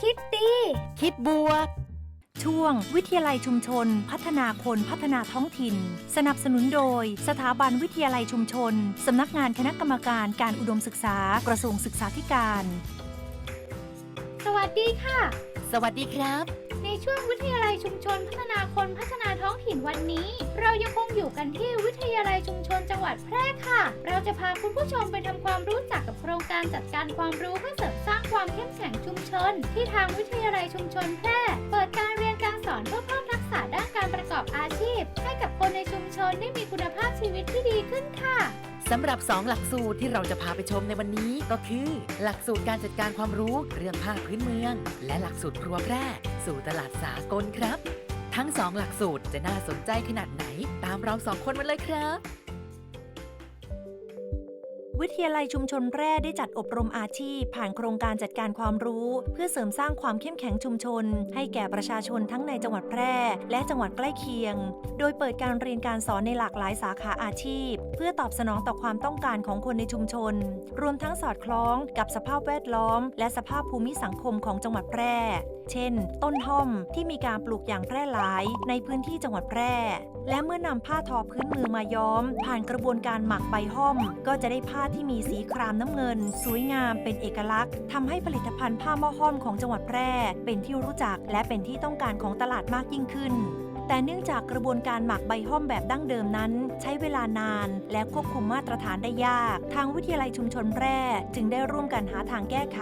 คิดดี คิดบวก ช่วง วิทยาลัยชุมชน พัฒนาคนพัฒนาท้องถิ่น สนับสนุนโดย สถาบันวิทยาลัยชุมชน สำนักงานคณะกรรมการการอุดมศึกษากระทรวงศึกษาธิการ สวัสดีค่ะ สวัสดีครับใน ช่วงวิทยาลัยชุมชนพัฒนาคนพัฒนาท้องถิ่นวันนี้ เรายังคงอยู่กันที่วิทยาลัยชุมชนจังหวัดแพร่ค่ะ เราจะพาคุณผู้ชมไปทำความรู้จักกับโครงการจัดการความรู้เพื่อเสริมสร้างความเข้มแข็งชุมชน ที่ทางวิทยาลัยชุมชนแพร่เปิดการเรียนการสอนเพื่อเพิ่มทักษะด้านการประกอบอาชีพ ให้กับคนในชุมชนได้มีคุณภาพชีวิตที่ดีขึ้นค่ะสำหรับ 2 หลักสูตรที่เราจะพาไปชมในวันนี้ก็คือ หลักสูตรการจัดการความรู้เรื่องภาคพื้นเมือง และหลักสูตรครัวแพร่ สู่ตลาดสากลครับ ทั้ง2หลักสูตรจะน่าสนใจขนาดไหน ตามเราสองคนมาเลยครับ วิทยาลัยชุมชนแพร่ได้จัดอบรมอาชีพ ผ่านโครงการจัดการความรู้ เพื่อเสริมสร้างความเข้มแข็งชุมชน ให้แก่ประชาชนทั้งในจังหวัดแพร่ และจังหวัดใกล้เคียง โดยเปิดการเรียนการสอนในหลากหลายสาขาอาชีพ เพื่อตอบสนองต่อความต้องการของคนในชุมชน รวมทั้งสอดคล้องกับสภาพแวดล้อม และสภาพภูมิสังคมของจังหวัดแพร่ เช่น ต้นห้อมที่มีการปลูกอย่างแพร่หลายในพื้นที่จังหวัดแพร่ และเมื่อนำผ้าทอพื้นมือมาย้อม ผ่านกระบวนการหมักใบห้อม ก็จะได้ผ้าที่มีสีครามน้ำเงิน สวยงามเป็นเอกลักษณ์ทำให้ผลิตภัณฑ์ผ้าหม้อห้อมของจังหวัดแพร่ เป็นที่รู้จักและเป็นที่ต้องการของตลาดมากยิ่งขึ้น แต่เนื่องจากกระบวนการหมักใบห้อมแบบดั้งเดิมนั้น ใช้เวลานานและควบคุมมาตรฐานได้ยาก ทางวิทยาลัยชุมชนแพร่จึงได้ร่วมกันหาทางแก้ไข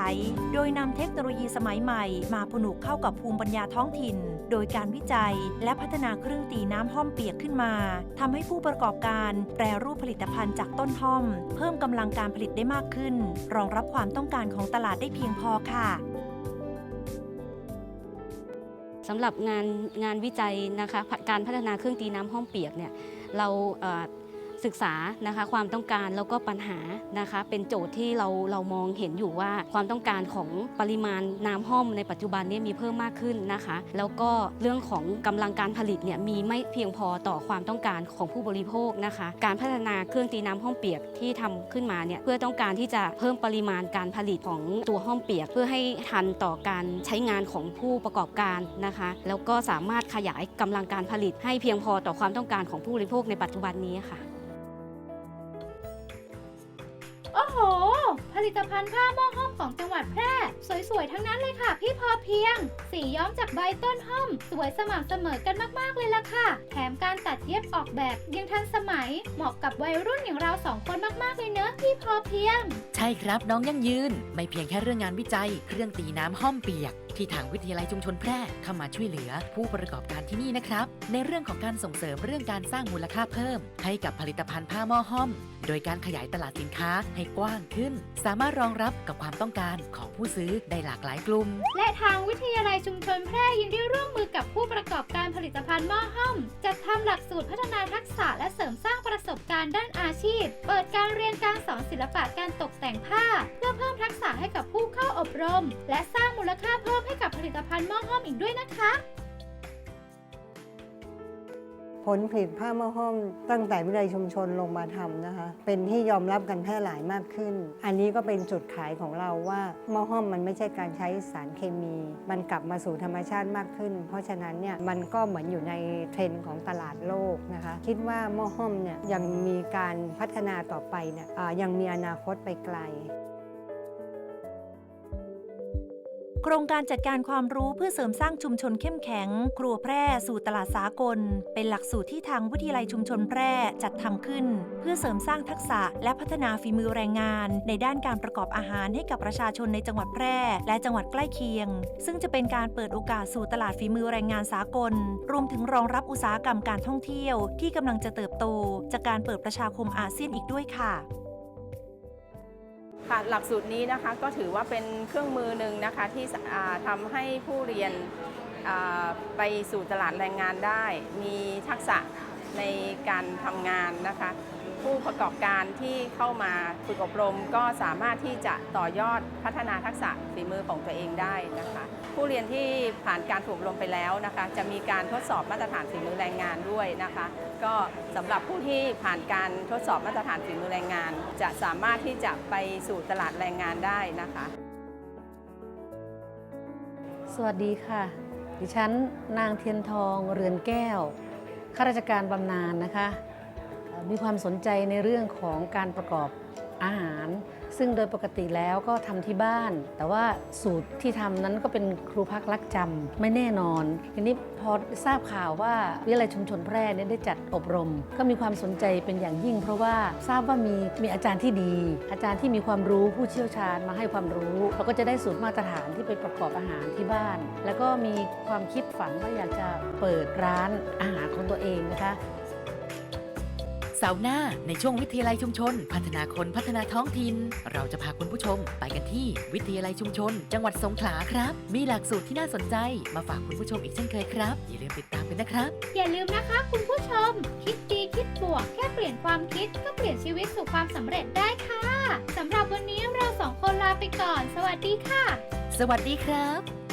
โดยนำเทคโนโลยีสมัยใหม่ มาผนวกเข้ากับภูมิปัญญาท้องถิ่น โดยการวิจัย และพัฒนาเครื่องตีน้ำห้อมเปียกขึ้นมาทำให้ผู้ประกอบการแปรรูปผลิตภัณฑ์จากต้นห้อม เพิ่มกำลังการผลิตได้มากขึ้น รองรับความต้องการของตลาดได้เพียงพอค่ะ สำหรับงานงานวิจัยนะคะการพัฒนาเครื่องตีน้ำห้องเปียกเนี่ยเรา ศึกษานะคะความต้องการแล้วก็ปัญหานะคะเป็นโจทย์ที่เราเรามองเห็นอยู่ว่าความต้องการของปริมาณน้ำห้อมในปัจจุบันนี้มีเพิ่มมากขึ้นนะคะ แล้วก็เรื่องของกำลังการผลิตเนี่ยมีไม่เพียงพอต่อความต้องการของผู้บริโภคนะคะ การพัฒนาเครื่องตีน้ำห้องเปียกที่ทำขึ้นมาเนี่ยเพื่อต้องการที่จะเพิ่มปริมาณการผลิตของตัวห้องเปียก เพื่อให้ทันต่อการใช้งานของผู้ประกอบการนะคะ แล้วก็สามารถขยายกำลังการผลิตให้เพียงพอต่อความต้องการของผู้บริโภคในปัจจุบันนี้ค่ะ โอ้โห ผลิตภัณฑ์ผ้าหม้อห้อมของจังหวัดแพร่ สวยๆ ทั้งนั้นเลยค่ะ พี่พอเพียง สีย้อมจากใบต้นห้อม สวยสม่ำเสมอกันมากๆเลยล่ะค่ะ แถมการตัดเย็บออกแบบยังทันสมัย เหมาะกับวัยรุ่นอย่างเราสองคนมากๆเลยเนอะพี่พอเพียง ใช่ครับน้องยั่งยืน ไม่เพียงแค่เรื่องงานวิจัย เครื่องตีน้ำห้อมเปียก ที่ทางวิทยาลัยชุมชนแพร่เข้ามาช่วยเหลือผู้ประกอบการที่นี่นะครับ ในเรื่องของการส่งเสริมเรื่องการสร้างมูลค่าเพิ่ม ให้กับผลิตภัณฑ์ผ้าหม้อห้อม โดยการขยายตลาดสินค้าให้กว้างขึ้น สามารถรองรับกับความต้องการของผู้ซื้อได้หลากหลายกลุ่ม และทางวิทยาลัยชุมชนแพร่ยังได้ร่วมมือกับผู้ประกอบการผลิตภัณฑ์หม้อห้อมจัดทำหลักสูตรพัฒนาทักษะและเสริมสร้างประสบการณ์ด้านอาชีพ เปิดการเรียนการสอนศิลปะการตกแต่งผ้า เพื่อเพิ่มทักษะให้กับผู้ อบรม และสร้างมูลค่าเพิ่มให้กับผลิตภัณฑ์หม้อห้อมอีกด้วยนะคะ ผลผลิตผ้าหม้อห้อมตั้งแต่วิทยาลัยชุมชนลงมาทำนะคะ เป็นที่ยอมรับกันแพร่หลายมากขึ้น อันนี้ก็เป็นจุดขายของเราว่าหม้อห้อมมันไม่ใช่การใช้สารเคมี มันกลับมาสู่ธรรมชาติมากขึ้น เพราะฉะนั้นเนี่ยมันก็เหมือนอยู่ในเทรนด์ของตลาดโลกนะคะ คิดว่าหม้อห้อมเนี่ยยังมีการพัฒนาต่อไปเนี่ยอ่ายังมีอนาคตไปไกล ครงการจัดการความรู้เพื่อเสริมสร้างชุมชนเข้มแข็ง ครัวแพร่สู่ตลาดสากล เป็นหลักสูตรที่ทางวิทยาลัยชุมชนแพร่จัดทำขึ้น เพื่อเสริมสร้างทักษะและพัฒนาฝีมือแรงงาน ในด้านการประกอบอาหารให้กับประชาชนในจังหวัดแพร่ และจังหวัดใกล้เคียง ซึ่งจะเป็นการเปิดโอกาสสู่ตลาดฝีมือแรงงานสากล รวมถึงรองรับอุตสาหกรรมการท่องเที่ยว ที่กำลังจะเติบโต จากการเปิดประชาคมอาเซียนอีกด้วยค่ะ ค่ะหลักสูตรนี้นะคะก็ถือว่าเป็นเครื่องมือหนึ่งนะคะที่ทำให้ผู้เรียนไปสู่ตลาดแรงงานได้ มีทักษะ ในการทำงานนะคะ ผู้ประกอบการที่เข้ามาฝึกอบรมก็สามารถที่จะต่อยอดพัฒนาทักษะฝีมือของตัวเองได้นะคะ ผู้เรียนที่ผ่านการฝึกอบรมไปแล้วนะคะ จะมีการทดสอบมาตรฐานฝีมือแรงงานด้วยนะคะ ก็สำหรับผู้ที่ผ่านการทดสอบมาตรฐานฝีมือแรงงาน จะสามารถที่จะไปสู่ตลาดแรงงานได้นะคะสวัสดีค่ะ ดิฉันนางเทียนทองเรือนแก้ว ข้าราชการบำนาญนะคะมีความสนใจในเรื่องของการประกอบ ซึ่งโดยปกติแล้วก็ทำที่บ้าน แต่ว่าสูตรที่ทำนั้นก็เป็นครูพักรักจำไม่แน่นอน ทีนี้พอทราบข่าวว่าวิทยาลัยชุมชนแพร่เนี่ยได้จัดอบรม ก็มีความสนใจเป็นอย่างยิ่ง เพราะว่าทราบว่ามีมีอาจารย์ที่ดี อาจารย์ที่มีความรู้ผู้เชี่ยวชาญมาให้ความรู้เราก็จะได้สูตรมาตรฐานที่ไปประกอบอาหารที่บ้าน แล้วก็มีความคิดฝันว่าอยากจะเปิดร้านอาหารของตัวเองนะคะ เสาร์หน้าในช่วงวิทยาลัยชุมชน พัฒนาคนพัฒนาท้องถิ่นเราจะพาคุณผู้ชม ไปกันที่วิทยาลัยชุมชน จังหวัดสงขลาครับ มีหลักสูตรที่น่าสนใจ มาฝากคุณผู้ชมอีกเช่นเคยครับ อย่าลืมติดตามกันนะครับ อย่าลืมนะคะ คุณผู้ชม คิดดีคิดบวกแค่เปลี่ยนความคิดก็เปลี่ยนชีวิตสู่ความสำเร็จได้ค่ะสำหรับวันนี้เราสองคนลาไปก่อน สวัสดีค่ะ สวัสดีครับ